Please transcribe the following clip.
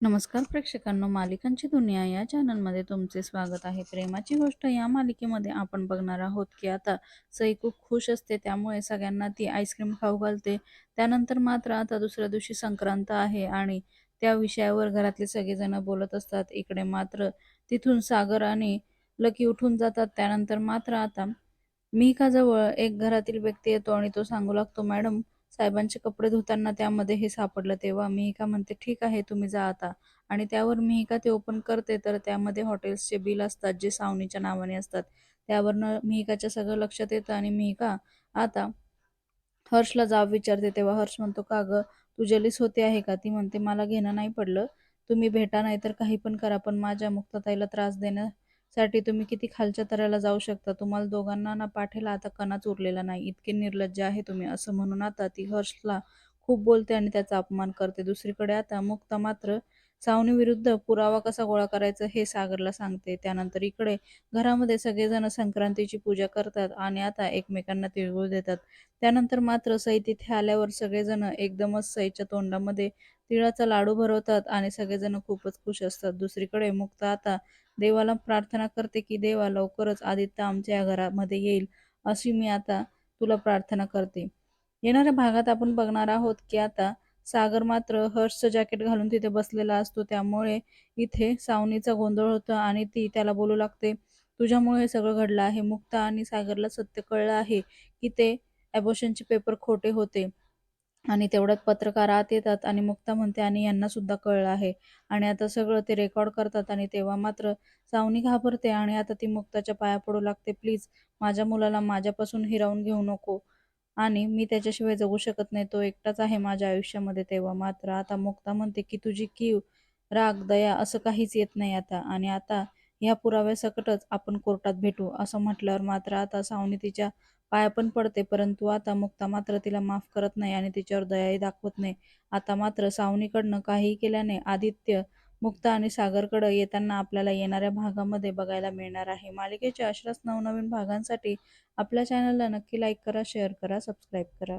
नमस्कार प्रेक्षकांनो मालिकांची दुनिया या चॅनलमध्ये तुमचे स्वागत आहे. प्रेमाची गोष्ट या मालिकेमध्ये आपण बघणार आहोत की आता सई खूप खुश असते त्यामुळे सगळ्यांना ती आईस्क्रीम खाऊ घालते. त्यानंतर मात्र आता दुसऱ्या दिवशी संक्रांत आहे आणि त्या विषयावर घरातले सगळेजण बोलत असतात. इकडे मात्र तिथून सागर आणि लकी उठून जातात. त्यानंतर मात्र आता मिहिकाजवळ एक घरातील व्यक्ती येतो आणि तो सांगू लागतो मॅडम साहेबांचे कपडे धुताना त्यामध्ये हे सापडलं तेव्हा मिहिका म्हणते ठीक आहे तुम्ही जा आता. आणि त्यावर मिहिका ते ओपन करते तर त्यामध्ये हॉटेल्सचे बिल असतात जे सावनीच्या नावाने असतात. त्यावरनं मिहिकाच्या सगळं लक्षात येतं आणि मिहिका आता हर्षला जाब विचारते तेव्हा हर्ष म्हणतो का ग तू जलीस होते आहे का? ती म्हणते मला घेणं नाही पडलं. तुम्ही भेटा नाही तर काही पण करा पण माझ्या मुक्तताईला त्रास देणं साठी तुम्ही किती खालच्या तऱ्याला जाऊ शकता? तुम्हाला दोघांना ना पाठीला आता कणाच उरलेला नाही. इतके निर्लज्ज आहे तुम्ही असं म्हणून आता ती हर्षला खूप बोलते आणि त्याचा अपमान करते. दुसरीकडे आता मुक्ता मात्र सावनी विरुद्ध पुरावा कसा गोळा करायचा हे सागरला सांगते. त्यानंतर इकडे घरामध्ये सगळेजण संक्रांतीची पूजा करतात आणि आता एकमेकांना तिळगुळ देतात. त्यानंतर मात्र सई तिथे आल्यावर सगळेजण एकदमच सईच्या तोंडामध्ये तिळाचा लाडू भरवतात आणि सगळेजण खूपच खुश असतात. दुसरीकडे मुक्ता आता देवाला प्रार्थना करते की देवा लवकरच आदित्य आमच्या या घरामध्ये येईल अशी मी आता तुला प्रार्थना करते. येणाऱ्या भागात आपण बघणार आहोत की आता सागर मात्र हर्षचं जॅकेट घालून तिथे बसलेला असतो. त्यामुळे इथे सावनीचा गोंधळ होतो आणि ती त्याला बोलू लागते तुझ्यामुळे हे सगळं घडलं आहे. मुक्ता आणि सागरला सत्य कळलं आहे की ते ॲबोशनचे पेपर खोटे होते. आणि तेवढ्यात पत्रकार आत येतात आणि मुक्ता म्हणते आणि यांना सुद्धा कळलं आहे. आणि आता सगळं ते रेकॉर्ड करतात आणि तेव्हा मात्र सावनी घाबरते आणि आता ती मुक्ताच्या पाया पडू लागते. प्लीज माझ्या मुलाला माझ्यापासून हिरावून घेऊ नको. आणि मी त्याच्याशिवाय जगू शकत नाही. तो एकटाच आहे माझ्या आयुष्यामध्ये. तेव्हा मात्र आता मुक्ता म्हणते की तुझी कीव राग दया असं काहीच येत नाही आता. आणि आता ह्या पुराव्यासकटच आपण कोर्टात भेटू असं म्हटल्यावर मात्र आता सावनी तिच्या पाया पण पडते परंतु आता मुक्ता मात्र तिला माफ करत नाही आणि तिच्यावर दयाही दाखवत नाही. आता मात्र सावनीकडनं काहीही केल्याने आदित्य मुक्ता आणि सागरकडं येताना आपल्याला येणाऱ्या भागामध्ये बघायला मिळणार आहे. मालिकेच्या अशाच नवनवीन भागांसाठी आपल्या चॅनलला नक्की लाईक करा शेअर करा सबस्क्राईब करा.